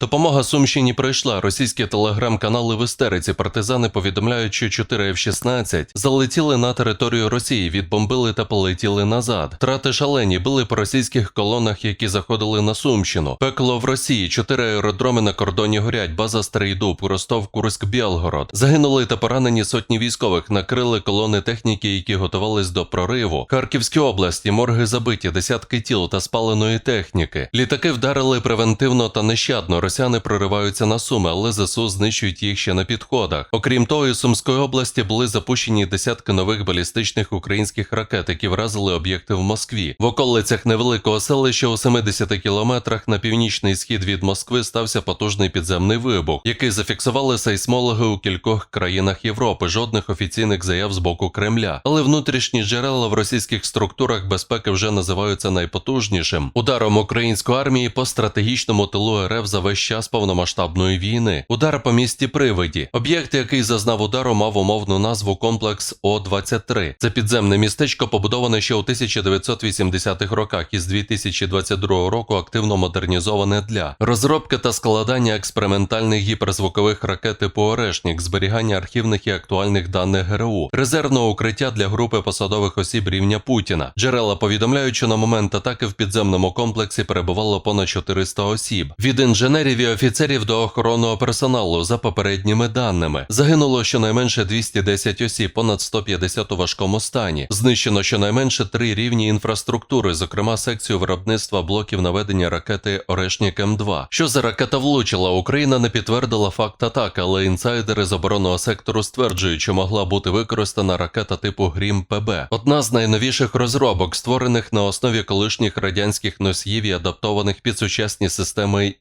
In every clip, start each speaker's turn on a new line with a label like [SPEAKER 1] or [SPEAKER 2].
[SPEAKER 1] Допомога Сумщині прийшла. Російські телеграм-канали в істериці. Партизани повідомляють, що 4 F-16 залетіли на територію Росії, відбомбили та полетіли назад. Трати шалені били по російських колонах, які заходили на Сумщину. Пекло в Росії. Чотири аеродроми на кордоні горять. База Старий Дуб, Ростов, Курськ, Білгород. Загинули та поранені сотні військових. Накрили колони техніки, які готувались до прориву. Харківській області морги забиті, десятки тіл та спаленої техніки. Літаки вдарили превентивно та нещадно. Росіяни прориваються на суми, але ЗСУ знищують їх ще на підходах. Окрім того, із Сумської області були запущені десятки нових балістичних українських ракет, які вразили об'єкти в Москві. В околицях невеликого селища у 70 кілометрах на північний схід від Москви стався потужний підземний вибух, який зафіксували сейсмологи у кількох країнах Європи. Жодних офіційних заяв з боку Кремля. Але внутрішні джерела в російських структурах безпеки вже називаються найпотужнішим ударом української армії по стратегічному тилу РФ за весь час повномасштабної війни. Удар по місті Привиді. Об'єкт, який зазнав удару, мав умовну назву комплекс О-23. Це підземне містечко побудоване ще у 1980-х роках і з 2022 року активно модернізоване для розробки та складання експериментальних гіперзвукових ракет типу Орешнік, зберігання архівних і актуальних даних ГРУ, резервного укриття для групи посадових осіб рівня Путіна. Джерела повідомляють, що на момент атаки в підземному комплексі перебувало понад 400 осіб. Від інженерів і офіцерів до охоронного персоналу за попередніми даними загинуло щонайменше 210 осіб, понад 150 у важкому стані. Знищено щонайменше три рівні інфраструктури, зокрема секцію виробництва блоків наведення ракети Орешнік М2. Що за ракета влучила? Україна не підтвердила факт атаки, але інсайдери з оборонного сектору стверджують, що могла бути використана ракета типу Грім ПБ. Одна з найновіших розробок, створених на основі колишніх радянських носіїв і адаптованих під сучасні системи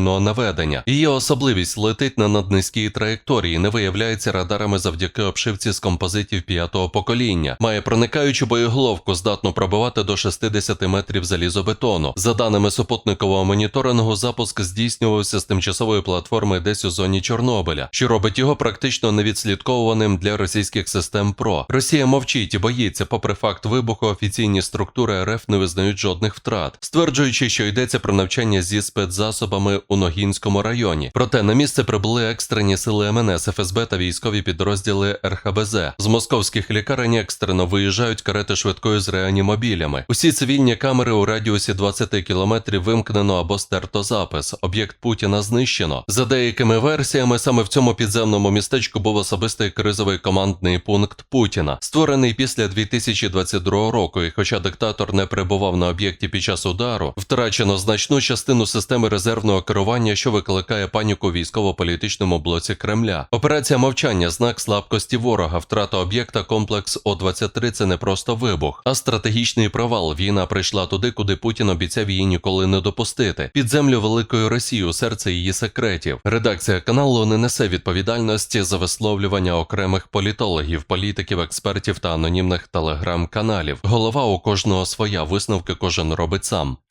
[SPEAKER 1] інерціального наведення. Її особливість летить на наднизькій траєкторії, не виявляється радарами завдяки обшивці з композитів п'ятого покоління. Має проникаючу боєголовку, здатну пробивати до 60 метрів залізобетону. За даними супутникового моніторингу, запуск здійснювався з тимчасової платформи десь у зоні Чорнобиля, що робить його практично невідслідковуваним для російських систем ПРО. Росія мовчить і боїться, попри факт вибуху, офіційні структури РФ не визнають жодних втрат, стверджуючи, що йдеться про навчання зі спецзасобами у Ногінському районі. Проте на місце прибули екстрені сили МНС, ФСБ та військові підрозділи РХБЗ. З московських лікарень екстрено виїжджають карети швидкої з реанімобілями. Усі цивільні камери у радіусі 20 кілометрів вимкнено або стерто запис. Об'єкт Путіна знищено. За деякими версіями, саме в цьому підземному містечку був особистий кризовий командний пункт Путіна, створений після 2022 року. І хоча диктатор не перебував на об'єкті під час удару, втрачено значну частину системи резервного керування, що викликає паніку військово-політичному блоці Кремля. Операція мовчання, знак слабкості ворога, втрата об'єкта комплекс О-23 – це не просто вибух, а стратегічний провал. Війна прийшла туди, куди Путін обіцяв її ніколи не допустити. Під землю великої Росії у серце її секретів. Редакція каналу не несе відповідальності за висловлювання окремих політологів, політиків, експертів та анонімних телеграм-каналів. Голова у кожного своя висновки кожен робить сам.